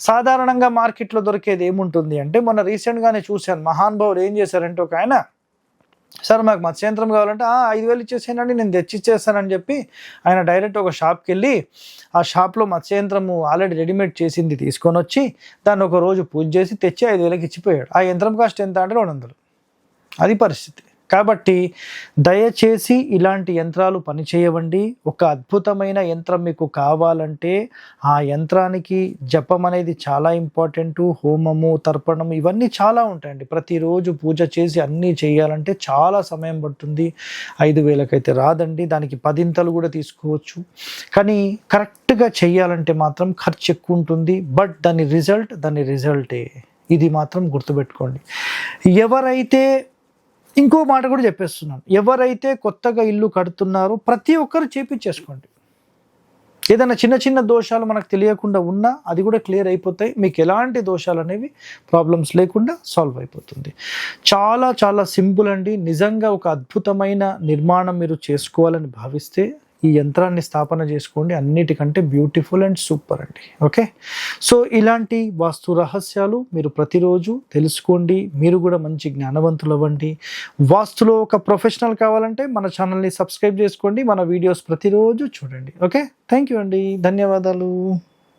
సాధారణంగా మార్కెట్లో దొరికేది ఏముంటుంది అంటే మొన్న రీసెంట్గానే చూశాను మహానుభావులు ఏం చేశారంటే ఒక ఆయన సార్ మాకు మత్స్యంత్రం కావాలంటే ఐదు వేలు ఇచ్చేసానండి నేను తెచ్చిచ్చేస్తానని చెప్పి ఆయన డైరెక్ట్ ఒక షాప్కి వెళ్ళి ఆ షాప్లో మత్స్యంత్రము ఆల్రెడీ రెడీమేడ్ చేసింది తీసుకొని వచ్చి దాన్ని ఒక రోజు పూజ చేసి తెచ్చి ఐదు వేలకి ఇచ్చిపోయాడు. ఆ యంత్రం కాస్ట్ ఎంత అంటే రెండు వందలు. అది పరిస్థితి. కాబట్టి దయచేసి ఇలాంటి యంత్రాలు పనిచేయవండి. ఒక అద్భుతమైన యంత్రం మీకు కావాలంటే ఆ యంత్రానికి జపం అనేది చాలా ఇంపార్టెంట్ హోమము తర్పణం ఇవన్నీ చాలా ఉంటాయండి. ప్రతిరోజు పూజ చేసి అన్నీ చేయాలంటే చాలా సమయం పడుతుంది. ఐదు వేలకైతే రాదండి. దానికి పదింతలు కూడా తీసుకోవచ్చు. కానీ కరెక్ట్గా చేయాలంటే మాత్రం ఖర్చు ఎక్కువ ఉంటుంది. బట్ దాని రిజల్ట్ దాని రిజల్టే. ఇది మాత్రం గుర్తుపెట్టుకోండి. ఎవరైతే ఇంకో మాట కూడా చెప్పేస్తున్నాను. ఎవరైతే కొత్తగా ఇల్లు కడుతున్నారో ప్రతి ఒక్కరు చేపించేసుకోండి. ఏదైనా చిన్న చిన్న దోషాలు మనకు తెలియకుండా ఉన్నా అది కూడా క్లియర్ అయిపోతాయి. మీకు ఎలాంటి దోషాలు అనేవి ప్రాబ్లమ్స్ లేకుండా సాల్వ్ అయిపోతుంది. చాలా చాలా సింపుల్ అండి. నిజంగా ఒక అద్భుతమైన నిర్మాణం మీరు చేసుకోవాలని భావిస్తే ఈ యంత్రాన్ని స్థాపన చేసుకోండి. అన్నిటికంటే బ్యూటిఫుల్ అండ్ సూపర్ అండి. ఓకే సో ఇలాంటి వాస్తు రహస్యాలు మీరు ప్రతిరోజు తెలుసుకోండి. మీరు కూడా మంచి జ్ఞానవంతులు అవ్వండి వాస్తులో ఒక ప్రొఫెషనల్ కావాలంటే మన ఛానల్ని సబ్స్క్రైబ్ చేసుకోండి. మన వీడియోస్ ప్రతిరోజు చూడండి. ఓకే థ్యాంక్ యూ అండి. ధన్యవాదాలు.